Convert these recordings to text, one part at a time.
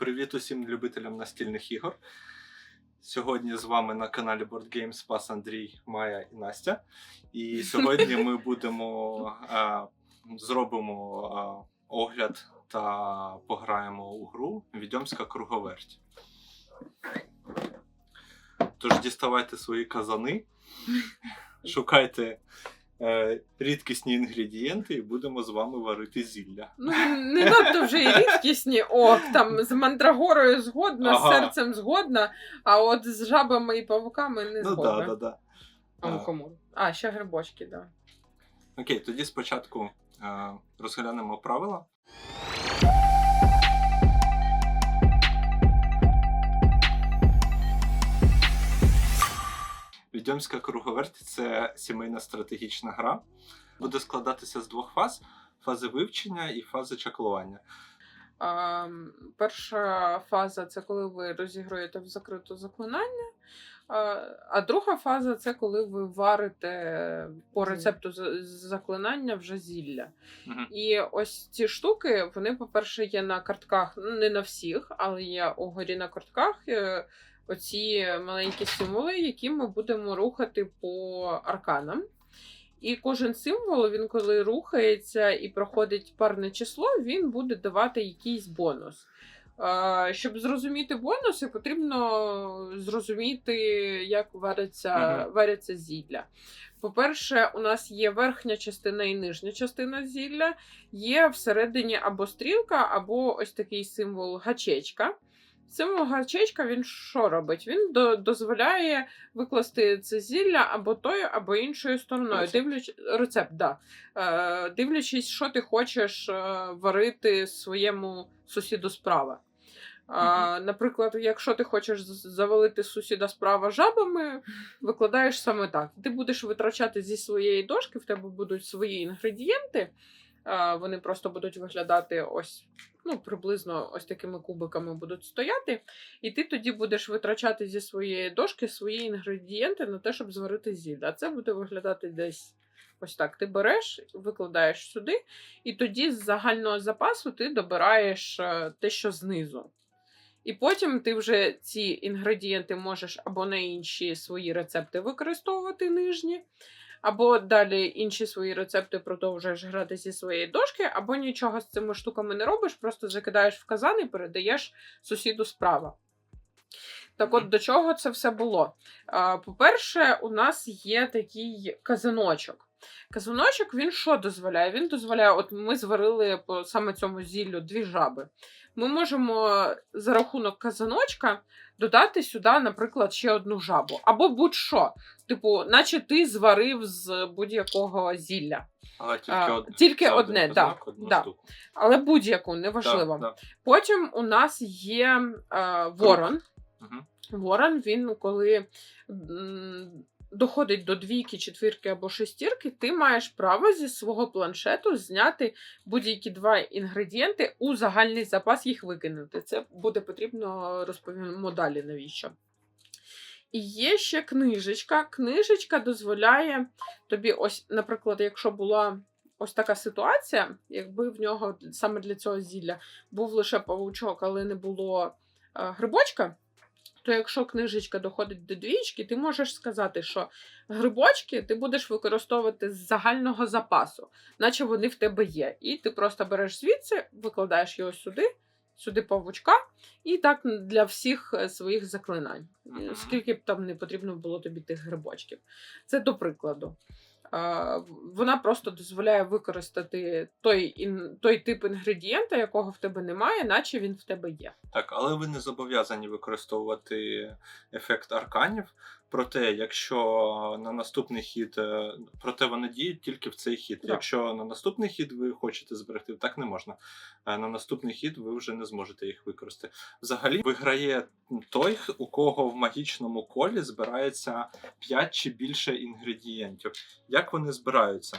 Привіт усім любителям настільних ігор. Сьогодні з вами на каналі Board Games Спас Андрій, Майя і Настя. І сьогодні ми будемо е, зробимо е, огляд та пограємо у гру Відьомська круговерть. Тож діставайте свої казани, шукайте рідкісні інгредієнти і будемо з вами варити зілля. Ну, не надто вже і рідкісні. О, там з мандрагорою згодна, Ага. з серцем згодна, а от з жабами і павуками не Ну згодна. Да, да, так. А, ну, кому? А, ще грибочки, так. Да. Окей, тоді спочатку е, розглянемо правила. Відьомська круговерть це сімейна стратегічна гра. Буде складатися з двох фаз: фази вивчення і фази чаклування. А, перша фаза це коли ви розігруєте в закрито заклинання. А, а друга фаза це коли ви варите по рецепту заклинання вже зілля. Мгм. І ось ці штуки, вони, по-перше, є на картках, ну не на всіх, але є угорі на картках. Оці маленькі символи, які ми будемо рухати по арканам. І кожен символ, він коли рухається і проходить парне число, він буде давати якийсь бонус. Щоб зрозуміти бонуси, потрібно зрозуміти, як вариться, Мгм. варяться зілля. По-перше, у нас є верхня частина і нижня частина зілля, є всередині або стрілка, або ось такий символ гачечка. Символ гачечка він що робить? Він до- дозволяє викласти це зілля або тою, або іншою стороною. Дивлячись рецепт, да. Е, дивлячись, що ти хочеш е, варити своєму сусіду справа. А, Наприклад, якщо ти хочеш завалити сусіда справа жабами, викладаєш саме так. Ти будеш витрачати зі своєї дошки, в тебе будуть свої інгредієнти. А, Вони просто будуть виглядати ось, ну, приблизно ось такими кубиками будуть стояти. І ти тоді будеш витрачати зі своєї дошки свої інгредієнти на те, щоб зварити зілля. А це буде виглядати десь ось так. Ти береш, викладаєш сюди, і тоді з загального запасу ти добираєш е, те, що знизу. І потім ти вже ці інгредієнти можеш або на інші свої рецепти використовувати нижні, або далі інші свої рецепти продовжуєш грати зі своєї дошки, або нічого з цими штуками не робиш, просто закидаєш в казан і передаєш сусіду справа. Так от до чого це все було? По-перше, у нас є такий казаночок. Казаночок він що дозволяє? Він дозволяє, от ми зварили по саме цьому зіллю дві жаби. Ми можемо за рахунок казаночка додати сюди, наприклад, ще одну жабу. Або будь-що. Типу, наче ти зварив з будь-якого зілля. Але тільки А, одне. тільки Це одне, один да, одну да. штуку. Але будь-яку, неважливо. Да, да. Потім у нас є е, ворон. Мгм. Ворон, він коли м, доходить до двійки, четвірки або шестірки, ти маєш право зі свого планшету зняти будь-які два інгредієнти у загальний запас їх викинути. Це буде потрібно розповімо далі навіщо. І є ще книжечка. Книжечка дозволяє тобі, ось, наприклад, якщо була ось така ситуація, якби в нього саме для цього зілля був лише павучок, але не було е, грибочка, то якщо книжечка доходить до двічки, ти можеш сказати, що грибочки ти будеш використовувати з загального запасу, наче вони в тебе є. І ти просто береш звідси, викладаєш його сюди, сюди павучка, і так для всіх е, своїх заклинань. Скільки б там не потрібно було тобі тих грибочків. Це до прикладу. Вона просто дозволяє використати той, ін- той тип інгредієнта, якого в тебе немає, наче він в тебе є. Так, але ви не зобов'язані використовувати ефект арканів. Проте, якщо на наступний хід, е, проте вони діють тільки в цей хід. Да. Якщо на наступний хід ви хочете зберегти, так не можна. Е, На наступний хід ви вже не зможете їх використати. Взагалі виграє той, у кого в магічному колі збирається 5 чи більше інгредієнтів. Як вони збираються?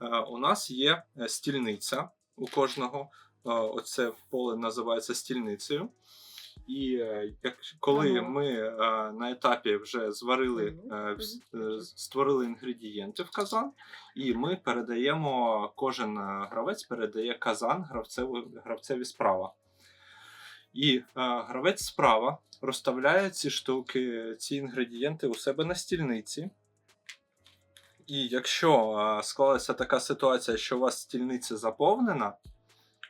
Е, У нас є стільниця у кожного. Оце поле називається стільницею. І е, як коли Ага. ми е, на етапі вже зварили, Мгм. е, створили інгредієнти в казан, і ми передаємо, кожен гравець передає казан гравцеві, гравцеві справа. І е, гравець справа розставляє ці штуки, ці інгредієнти у себе на стільниці. І якщо е, склалася така ситуація, що у вас стільниця заповнена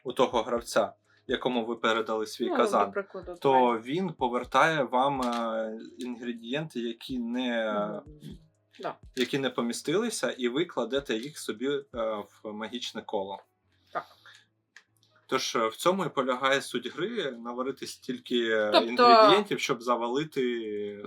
у того гравця, якому ви передали свій Ну, казан, прикладу, то твоє. він повертає вам е, інгредієнти, які не. Да. які не помістилися, і ви кладете їх собі е, в магічне коло. Тож е, в цьому і полягає суть гри наварити стільки е, Тобто- інгредієнтів, щоб завалити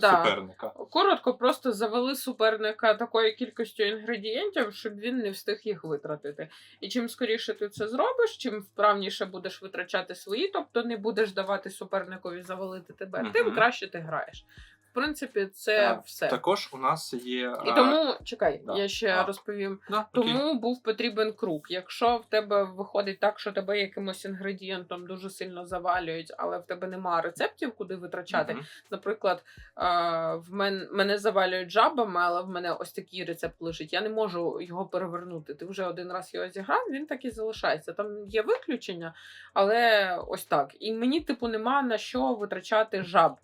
Да. суперника. Коротко, просто завели суперника такою кількістю інгредієнтів, щоб він не встиг їх витратити. І чим скоріше ти це зробиш, чим вправніше будеш витрачати свої, тобто не будеш давати суперникові завалити тебе, Мгм. тим краще ти граєш. В принципі, це Так. все. Також у нас є. І е, тому чекай, да. я ще А. розповім. да, окей. Тому був потрібен круг. Якщо в тебе виходить так, що тебе якимось інгредієнтом дуже сильно завалюють, але в тебе немає рецептів, куди витрачати. Мгм. Наприклад, е, в мен, мене завалюють жабами, але в мене ось такий рецепт лежить. Я не можу його перевернути. Ти вже один раз його зіграв, він так і залишається. Там є виключення, але ось так. І мені, типу, нема на що витрачати жаб.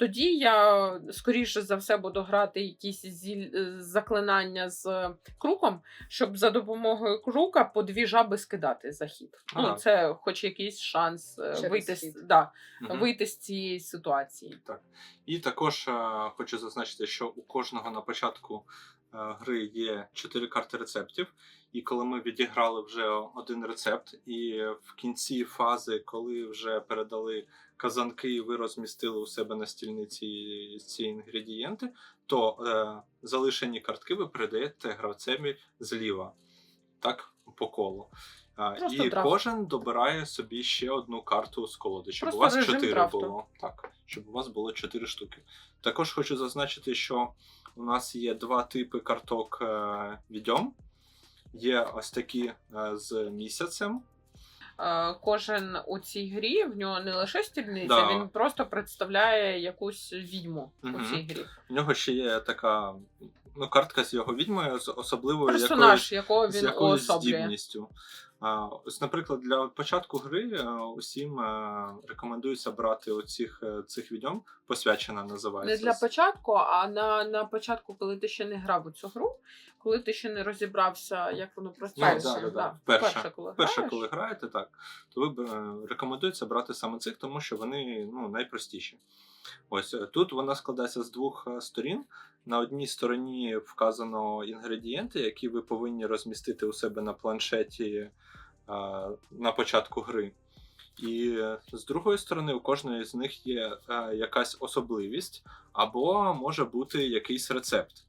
Тоді я скоріше за все буду грати якісь зіль... е, заклинання з е, круком, щоб за допомогою крука по дві жаби скидати за хід. Ага. Ну, це хоч якийсь шанс е, Через вийти, з... да, Мгм. вийти з цієї ситуації. І також е, хочу зазначити, що у кожного на початку е, гри є 4 карти рецептів. І коли ми відіграли вже один рецепт, і в кінці фази, коли вже передали казанки, і ви розмістили у себе на стільниці ці інгредієнти, то е, залишені картки ви передаєте гравцеві зліва, так, по колу. Просто і драфт. кожен добирає собі ще одну карту з колоди, щоб Просто у вас режим 4 драфту. було. Так, щоб у вас було 4 штуки. Також хочу зазначити, що у нас є два типи карток е, відьом. Є ось такі е, з місяцем. Е, Кожен у цій грі в нього не лише стільниця, Да. він просто представляє якусь відьму у цій грі. У нього ще є така ну, картка з його відьмою, з особливою Персонаж, якоюсь, якого з він якоюсь уособлює. здібністю. А, ось, наприклад, для початку гри е, усім рекомендується брати оцих цих відьом, посвячена Не для початку, а на, на початку, коли ти ще не грав у цю гру, коли ти ще не розібрався, як воно працює. Ну, да, да, да. Вперше, коли Перше, граєш. коли граєте, так, то ви е, рекомендується брати саме цих, тому що вони ну, найпростіші. Ось е, тут вона складається з двох е, сторін. На одній стороні вказано інгредієнти, які ви повинні розмістити у себе на планшеті на початку гри. І з другої сторони, у кожної з них є якась особливість, або може бути якийсь рецепт,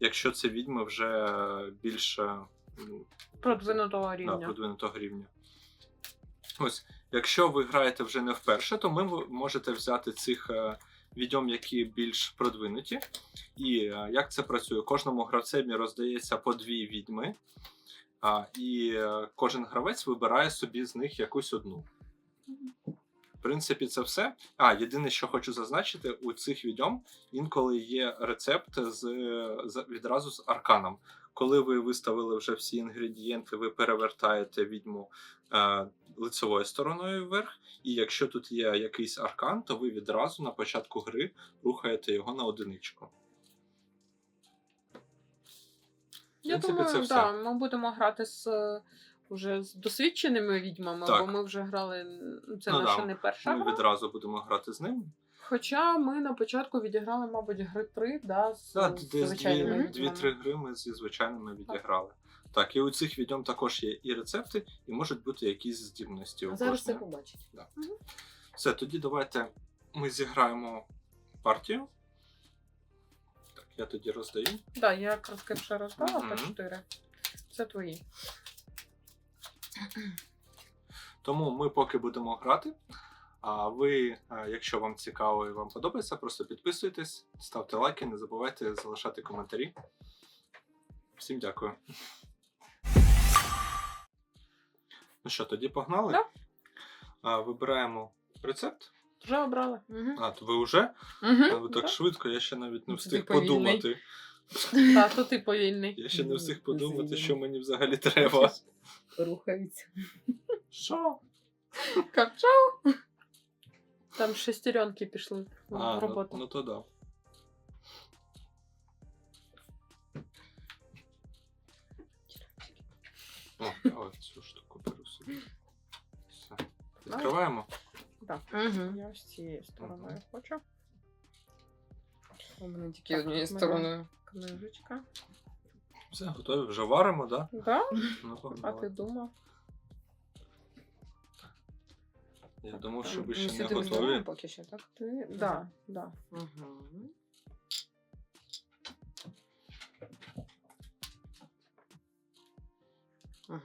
якщо це відьми вже більш е, м, Продвинутого да, рівня. продвинутого рівня. Ось, якщо ви граєте вже не вперше, то ми ви можете взяти цих е, відьом, які більш продвинуті. І е, як це працює? Кожному гравцеві роздається по дві відьми, і е, кожен гравець вибирає собі з них якусь одну. Принципі, це все. А, єдине, що хочу зазначити, у цих відьом інколи є рецепт з, з відразу з арканом. Коли ви виставили вже всі інгредієнти, ви перевертаєте відьму е, лицевою стороною вверх. І якщо тут є якийсь аркан, то ви відразу на початку гри рухаєте його на одиничку. Я принципі, думаю, це все. да, ми будемо грати з уже з досвідченими відьмами, Так. бо ми вже грали. ну, Це Ну наша да, не перша Ми гра. відразу будемо грати з ним. Хоча ми на початку відіграли, мабуть, гри три, да, з, Так, з десь звичайними дві- відьмами. дві-три гри ми зі звичайними відіграли. Так, і у цих відьом також є і рецепти, і можуть бути якісь здібності. А у зараз це кожного. побачить. Все, тоді давайте ми зіграємо партію. Так, я тоді роздаю. Да, я якраз кепше роздала по Мгм. 4. Це твої. Тому ми поки будемо грати. А ви, е, якщо вам цікаво і вам подобається, просто підписуйтесь, ставте лайки, не забувайте залишати коментарі. Всім дякую. Ну що, тоді погнали? Да. А, вибираємо рецепт. Вже обрали. Угу. А, то ви вже? Угу. Ви так швидко, я ще навіть не Ну, ти встиг повільний. подумати. Так, то ти повільний. Я ще не встиг подумати, що мені взагалі треба. Рухаються. Що? Капча. Там шестеренки пішли в А, ну, роботу. ну то да. О, я ось цю штуку беру собі. Все. Відкриваємо. Так, Угу. я ось цією стороною хочу. У мене тільки Так, однією стороною. Книжечка. Все, готові. Вже варимо, так? Да? Ну, А погнали. ти думав? Я думав, що ви Ми ще не сюди готові. вставляємо поки що, так? Ти? Да, да. Угу. Угу.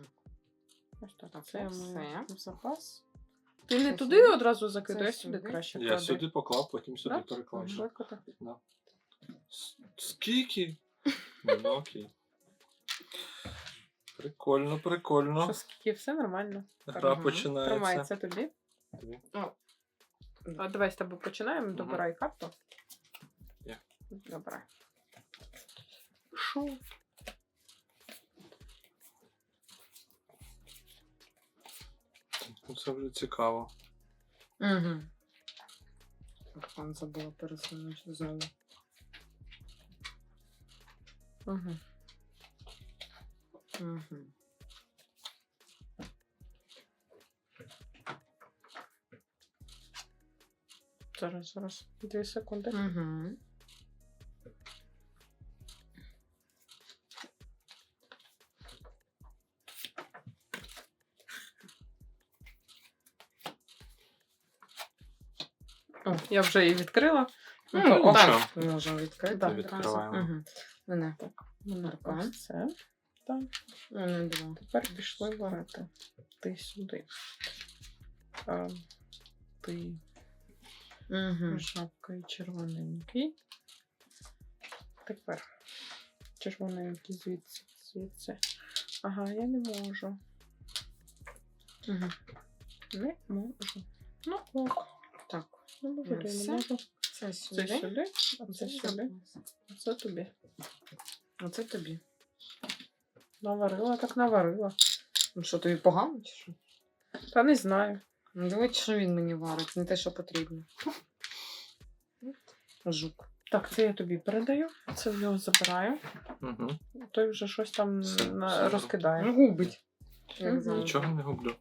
Ось так. Так, Це все. ми в запас. Ти не Це туди сюди. одразу закидаєш, сюди сюди. краще Я клади. сюди поклав, потім сюди Да? переклав. Мгм. Викоти. С- Скільки? Ну, окей. Прикольно, прикольно. Що скільки, все нормально. Гра Ага. починається. Тримай, це тобі. А давай з тобою починаємо. Добирай карту. Я. Добирай. Шо? Ну, Це вже цікаво. Угу. Так, пан забула пересунути знову. Угу. Угу. Зараз, зараз. Дві секунди. Угу. О, я вже її відкрила. Ну, то- о, так, можемо відкрити. Да, відкриваємо. Угу. Мене. Мене ось це. Так. Мене два. Тепер пішли варити. Ти сюди. А, ти Угу. жовтий, червоненький. Тепер червоненький звідси, звідси. Ага, я не можу. Угу. Не можу. Ну, ок. Так, Не можу, Ну, я не можу. Це Це сюди. а це сюди. А це тобі. Оце тобі. Наварила, так наварила. Ну що, тобі погано чи що? Та не знаю. Ну, давай, що він мені варить, не те, що потрібно. Жук. Так, це я тобі передаю. Це в нього забираю. Угу. Той вже щось там Все, на... все. розкидає. Ну, губить. Як завжди. Нічого не гублю.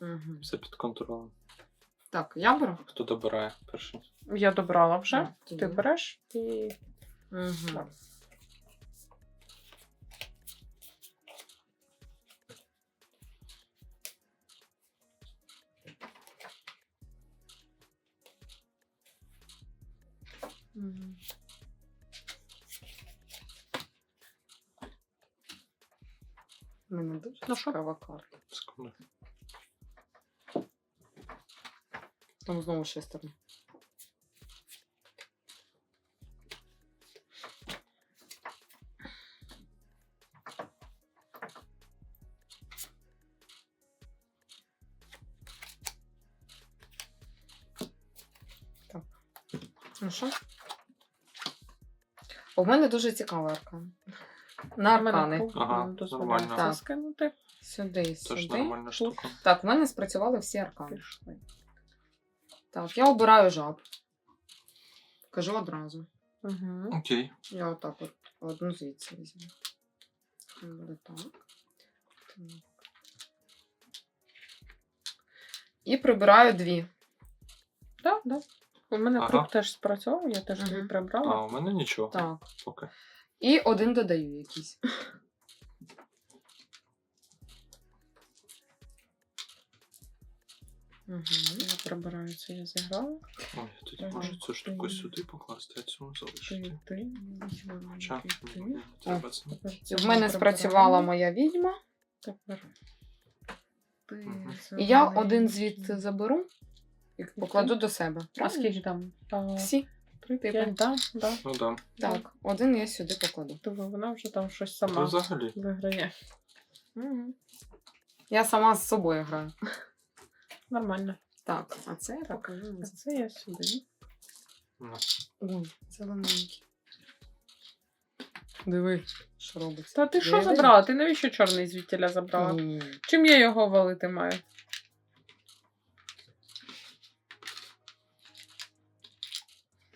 Угу. Все під контролем. Так, я беру. Хто добирає перший? Я добрала вже. Так, Ти береш і. Угу. Так. Угу. У мене дуже Ну, цікава карта. Секунду. Там знову шестерня. Так. Ну що? У мене дуже цікава аркан. На аркани. Ага, нормально. Так. Сюди, сюди. нормальна штука. Так, в мене спрацювали всі аркани. Пішли. Так, я обираю жаб. Кажу одразу. Угу. Окей. Я отак от одну звідси візьму. Хай Буде так. Так. І прибираю дві. Так, так. У мене Ага. круг теж спрацьовував, я теж тобі Мгм. прибрала. А, у мене нічого. Так. Поки. І один додаю якийсь. Угу. Я прибираю це, я зіграла. Ой, я тоді Ага. можу цю штуку Ти- сюди покласти, а цю залишити. Ти, ти, Хоча ти, ти. мені треба це. Тепер І це в мене спрацювала моя відьма. Тепер. Ти. І я один звідси заберу і покладу до себе. А скільки там? А, Всі. Три, Типу. п'ять, да, да. Ну да. Так, один я сюди покладу. Тобто вона вже там щось Ну, сама взагалі. виграє. Угу. Я сама з собою граю. Нормально. Так, а це я покажу. А це я сюди. Ой, зелененький. Диви, що робиться. Та ти що забрала? Ти навіщо чорний звідтіля забрала? Ні. Чим я його валити маю?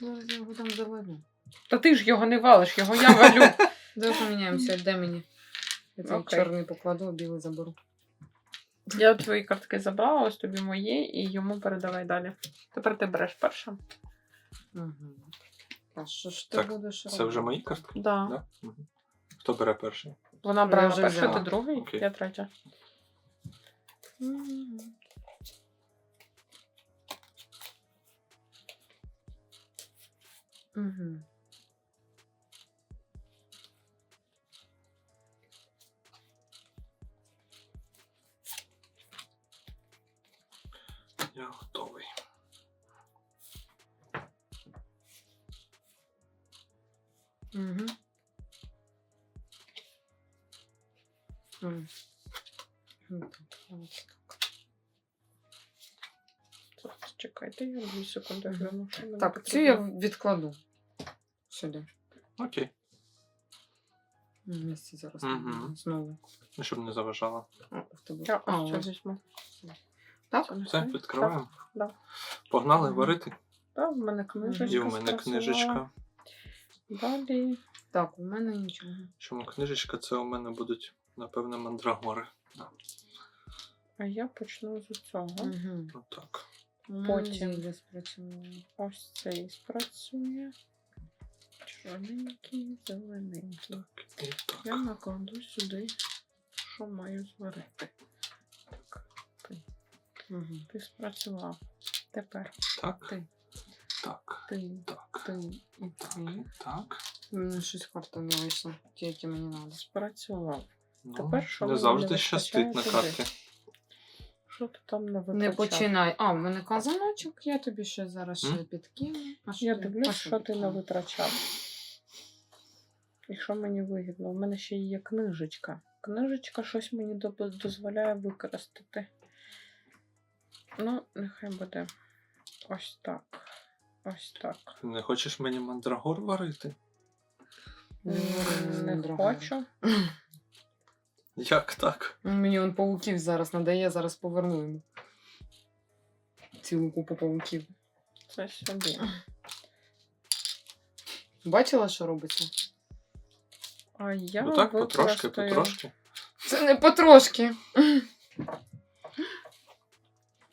Зараз я його там завалю. Та ти ж його не валиш, його я валю. Давай поміняємося, де мені? Я цей Окей. чорний покладу, а білий заберу. Я твої картки забрала, ось тобі мої, і йому передавай далі. Тепер ти береш перше. Угу. А що ж ти Так, будеш Це вже мої картки? Да. Да? Мгм. Хто бере перший? Вона Я брала вже перше, взяла. ти другий, Окей. я третя. Мгм. Ну, так, ось так. Зараз чекайте, я дві секунди гляну. що мені Так, цю я потрібно. відкладу сюди. Окей. Місце зараз Мгм. знову. Ну, щоб не заважало. О, в тебе. Я А, ось цю ось. візьму. Так? Це Все, відкриваємо. да. Погнали варити. Так, в мене книжечка. І у мене спрацювала. книжечка. Далі. Так, у мене нічого. Чому книжечка? Це у мене будуть, напевно, мандрагори. Да. А я почну з цього. Угу. Отак. Потім. спрацювало. Ось цей спрацює. Чорненький, зелененький. І так. Я накладу сюди, що маю зварити. Так, ти, Угу. ти спрацював. Тепер Так. ти, Так. ти, Так. ти і Так. ти І так. Мені щось карта не вийшла. Ті, які мені треба. спрацював. Ну, Тепер що не мені завжди не щастить на вистачає карті. Що ти там не Не витрачав? починай. А, в мене казаночок, я тобі ще зараз ще підкину. А що Я дивлюсь, а що ти не там? витрачав. І що мені вигідно? У мене ще є книжечка. Книжечка щось мені до- дозволяє використати. Ну, нехай буде ось так. Ось так. Ти Не хочеш мені мандрагор варити? Не говори, Не дорога. хочу. Як так? Мені он пауків зараз надає, зараз поверну йому. Цілу купу пауків. Це собі. Бачила, що робиться? А я Ну так, потрошки, використаю- потрошки. Це не потрошки.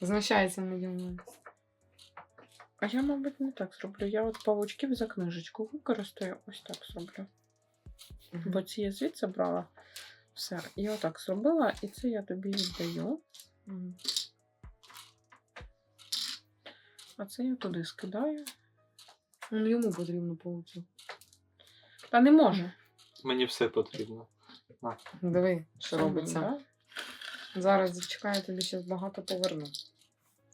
Знущається наді мною. А я, мабуть, не так зроблю. Я от павучків за книжечку використаю. Ось так зроблю. Бо ці я звідси брала. Все. І отак зробила, і це я тобі віддаю. А це я туди скидаю. Ну, Йому потрібно пауків. Та не можу. Мені все потрібно. Диви, що робиться. да? Зараз зачекаю, я тобі ще багато поверну.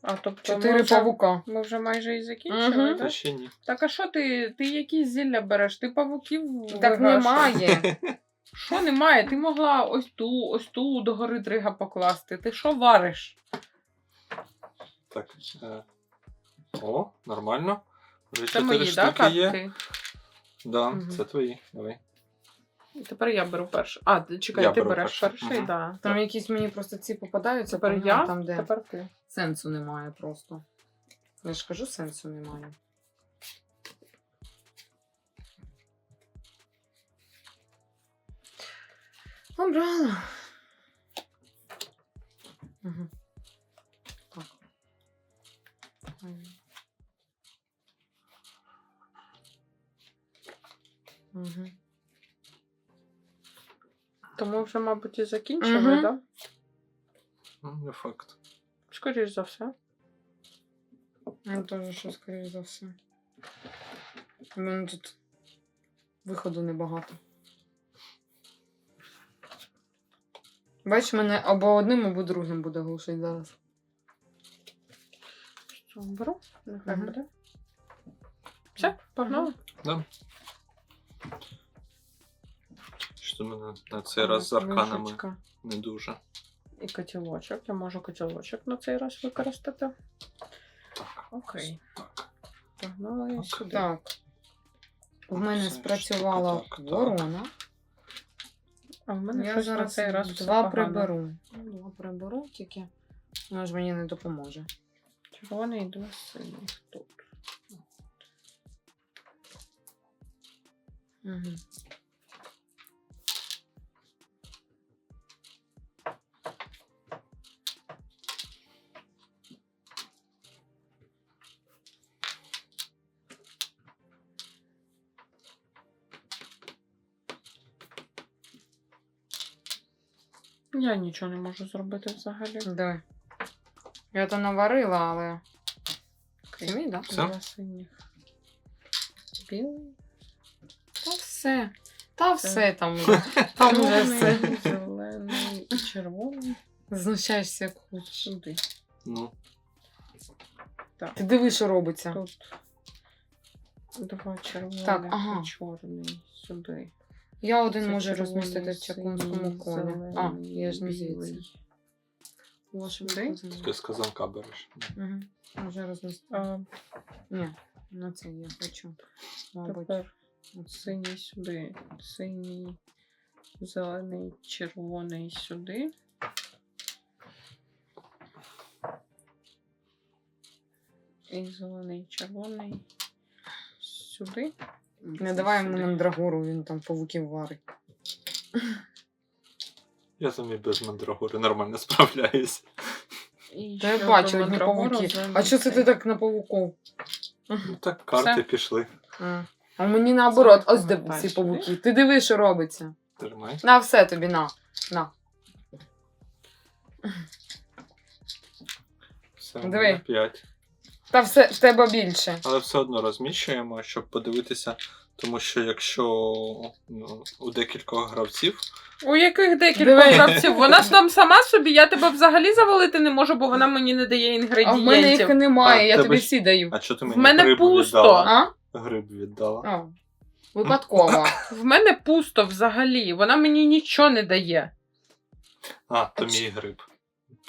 А тобто Чотири ми вже, павука. ми вже майже і закінчили, Мгм. Та так? ще ні. Так а що ти? Ти якісь зілля береш? Ти павуків Так вигашуєш. немає. Що немає? Ти могла ось ту, ось ту до гори дрига покласти. Ти що вариш? Так. Е... О, нормально. Вже Це чотири мої, да, штуки є. картки? Да, Мгм. це твої. Давай. Тепер я беру першу. А, ти- чекай, Я ти беру береш першу. перший, Мгм. да. Там якісь мені просто ці попадаються, Тепер погано, я, там, де тепер ти. сенсу немає просто. Я ж кажу, сенсу немає. Обрала. Угу. Так. Угу. Тому вже, мабуть, і закінчили, Мгм. да? Ну, не факт. Скоріш за все. Я теж, що, скоріш за все. У мене тут виходу небагато. Бачиш, мене або одним, або другим буде глушить зараз. Що, беру? Нехай буде. Все, погнали. Да. Що мене на цей раз з арканами Книжечка не дуже. І котілочок. Я можу котілочок на цей раз використати. Так. Окей. Так. Погнали сюди. Так. У мене спрацювала штука, так, так. ворона. А в мене Я щось зараз на цей раз два погано. приберу. Два приберу, тільки воно ж мені не допоможе. Червоний до синіх тут. Угу. Я нічого не можу зробити взагалі. Давай. Я то наварила, але. Ти да? Все? Два синіх. Білий. Та все. Та Все. все там. уже. Там уже все. Чорний, зелений і червоний. Знущаєшся як хочеш. Сюди. Ну, Ти диви, що робиться. Тут. Два червоних Так, ага. і чорний. Сюди. Я один Це можу розмістити в чаклунському синій, колі. А, я ж не звідси. Сюди? ти з казанка береш. Угу. Може розмістити. А, Ні, на це я хочу. Мабуть. тепер синій сюди. Синій, зелений, червоний сюди. І зелений, червоний сюди. Не давай йому мандрагору, він там павуків варить. Я там і без мандрагори нормально справляюсь. Та я бачу одні павуки. А що це ти так на павуков? Ну так, карти Все. пішли. А, а мені наоборот, ось де ці павуки. Ти диви, що робиться. Тримай. На все тобі, на. На. Все, Диви. 5. Та все в тебе більше. Але все одно розміщуємо, щоб подивитися. Тому що якщо ну, у декількох гравців, У яких декілька Диви. гравців? Вона ж там сама собі, я тебе взагалі завалити не можу, бо вона мені не дає А в інгредієнтів. мене їх немає, А, я тебе тобі ж- всі даю. а що ти мені В мене гриб пусто. віддала? А? Гриб віддала. А. Випадково. В мене пусто взагалі. Вона мені нічого не дає. А, то мій гриб.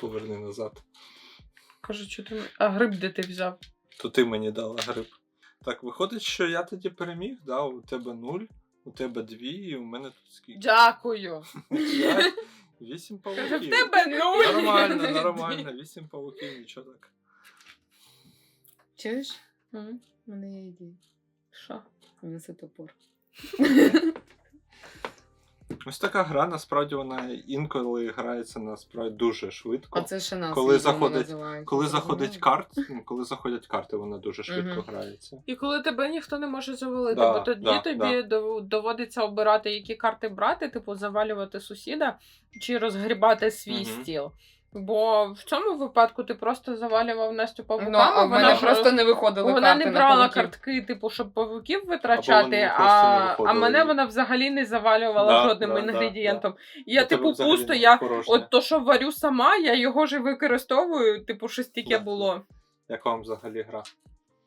Поверни назад. Кажу, що ти. А гриб де ти взяв? То ти мені дала гриб. Так, виходить, що я тоді переміг, да? у тебе нуль, у тебе дві, і у мене тут скільки? Дякую. П'ять, Вісім Каже, в тебе нуль. Нормально, нормально. Вісім павуків, нічого так. Чуєш? У мене є ідея. Що? Неси топор. Ось така гра, насправді вона інколи грається насправді дуже швидко. А це ще нас. Коли заходить- Коли заходить карт, ну, коли заходять карти, вона дуже швидко грається. І коли тебе ніхто не може завалити, Да, бо тоді да, тобі да. доводиться обирати, які карти брати, типу завалювати сусіда чи розгрібати свій стіл. Бо в цьому випадку ти просто завалював Настю павуками, Ну, а в вона мене просто не виходила. Вона карти не брала на картки, типу, щоб павуків витрачати, а а, а мене вона взагалі не завалювала Да, жодним да, інгредієнтом. Да, я, типу, пусто, я порожнє. от то, що варю сама, я його ж використовую, типу, щось таке Да. було. Як вам взагалі гра?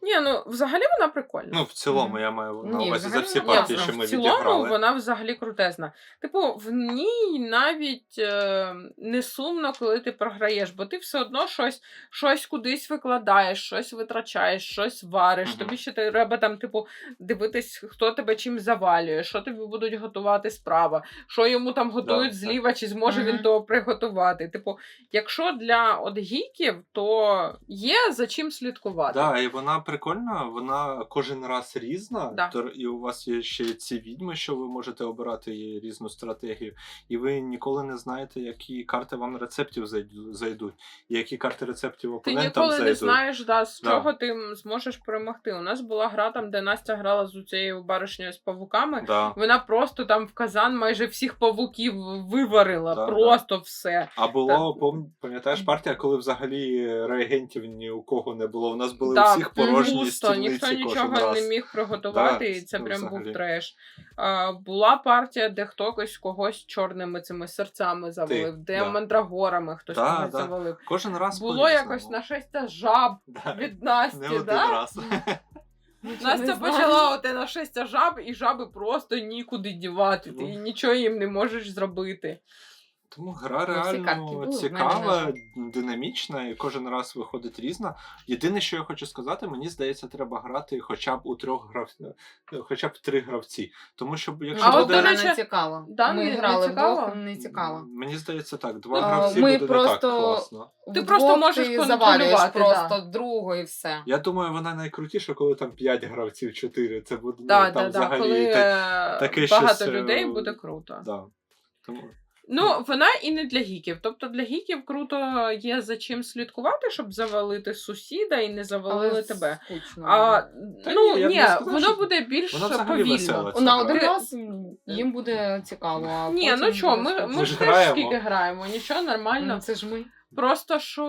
Ні, ну взагалі вона прикольна. Ну, в цілому, я маю на Ні, увазі за взагалі всі вона партії, що ми в цілому відіграли. вона взагалі крутезна. Типу, в ній навіть е, не сумно, коли ти програєш, бо ти все одно щось, щось кудись викладаєш, щось витрачаєш, щось вариш. Мгм. Тобі ще треба там, типу, дивитись, хто тебе чим завалює, що тобі будуть готувати справа, що йому там готують так. зліва, чи зможе він Мгм. того приготувати. Типу, якщо для от гіків, то є за чим слідкувати. Да, і вона прикольна, вона кожен раз різна. Да. І у вас є ще ці відьми, що ви можете обирати її різну стратегію. І ви ніколи не знаєте, які карти вам рецептів зайду- зайдуть, і які карти рецептів Ти опонентам ніколи не знаєш, да, з Да. чого ти зможеш перемогти. У нас була гра там, де Настя грала з цією баришнею з павуками. Да. Вона просто там в казан майже всіх павуків виварила. Да, просто все. А було, пам- пам'ятаєш, партія, коли взагалі реагентів ні у кого не було. У нас були Да, всіх порожні пусто, ніхто нічого раз. не міг приготувати, Да, і це ну, прям взагалі. був треш. А, була партія, де хтось когось чорними цими серцями завалив, де да. мандрагорами хтось Да, когось да. завалив. Кожен раз Було по-різному. якось нашестя жаб Да. від Не Насті, один да? раз. Настя почала оте нашестя жаб, і жаби просто нікуди дівати. Ти Ну. нічого їм не можеш зробити. Тому гра Ну, реально були, мене, цікава, динамічна, і кожен раз виходить різна. Єдине, що я хочу сказати, мені здається, треба грати хоча б у трьох грав... хоча б три гравці. Тому що якщо А от, до речі, не цікаво. да, Ми не- не грали цікаво? вдвох, не цікаво. Мені здається, так, два А, гравці ми буде не так класно. Ти просто можеш ти контролювати, завалюєш да. просто другого і все. Я думаю, вона найкрутіша, коли там 5 гравців, 4. Це буде ну, там да, да. взагалі. Коли та- е, таке багато щось, е, людей буде круто. Да. Тому... Ну, вона і не для гіків. Тобто для гіків круто є за чим слідкувати, щоб завалити сусіда і не завалили тебе. скучно. А, Та ну ні, я б ні, не сказав, воно що- буде більш Вона взагалі повільно. весела. На один Ти- раз їм буде цікаво. А Ні, потім ну що, буде ми, скучно. ми ж ж теж граємо. скільки граємо, нічого нормально. Ну, це ж ми. Просто що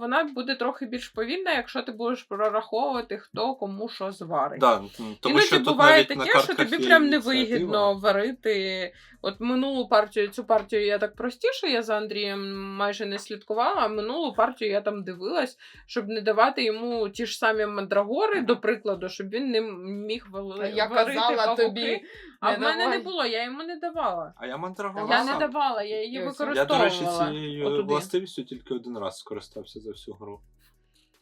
вона буде трохи більш повільна, якщо ти будеш прораховувати, хто кому що зварить. Да, м, тому Іноді що тут буває навіть на таке, що тобі є прям ініціатива. невигідно варити. От минулу партію, цю партію я так простіше, я за Андрієм майже не слідкувала, а минулу партію я там дивилась, щоб не давати йому ті ж самі мандрагори, до прикладу, щоб він не міг вали... Я варити казала павуки. тобі. А не в мене не було, я йому не давала. А я мандрагора. Я не сам. давала, я її Я Я, використовувала. до речі, цією отуди. властивістю тільки один раз скористався за всю гру.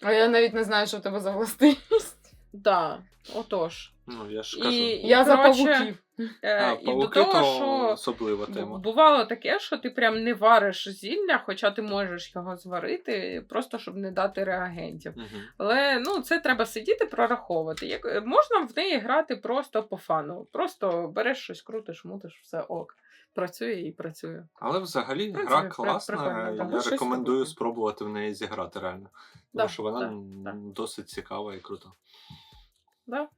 А я навіть не знаю, що в тебе за властивість. Да, отож. Ну, я ж І- кажу. Я за коротше, павуків. Е, А, і до павуки того, то що особлива тема. бувало таке, що ти прям не вариш зілля, хоча ти можеш його зварити, просто щоб не дати реагентів. Мгм. Але ну, це треба сидіти, прораховувати. Як, е, можна в неї грати просто по фану. Просто береш щось, крутиш, мутиш, все ок. Працює і працює. Але взагалі В гра класна. прикольно. Я Щось рекомендую робити. спробувати в неї зіграти реально. Да, Тому що вона да. досить цікава і крута. Да?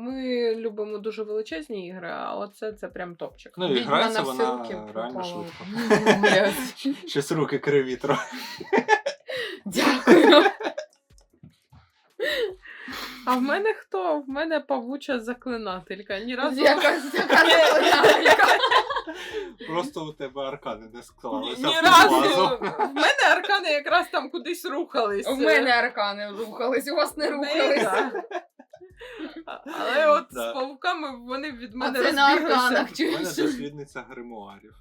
Ми любимо дуже величезні ігри, а оце це прям топчик. Ну і Відьма грається на всі вона руки реально швидко. Щось руки криві трохи. Дякую. А в мене хто? В мене павуча заклинателька. Ні разу. Просто у тебе аркани не склалися. ні в разу. В мене аркани якраз там кудись рухались. У мене аркани рухались, у вас не рухались. Але от Да. з павуками вони від А мене це на розбіглися. арканах У чуєш? мене дослідниця гримуарів.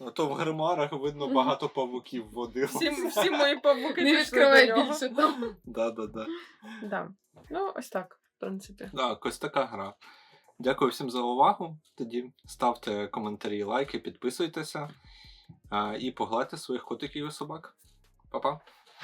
А то в гримуарах видно багато павуків водилося. Всі, всі мої павуки Не пішли відкривай нього. більше там. Да, да, да. Да. Ну, ось так, в принципі. Да, ось така гра. Дякую всім за увагу. Тоді ставте коментарі, лайки, підписуйтеся а, і погладьте своїх котиків і собак. Па-па.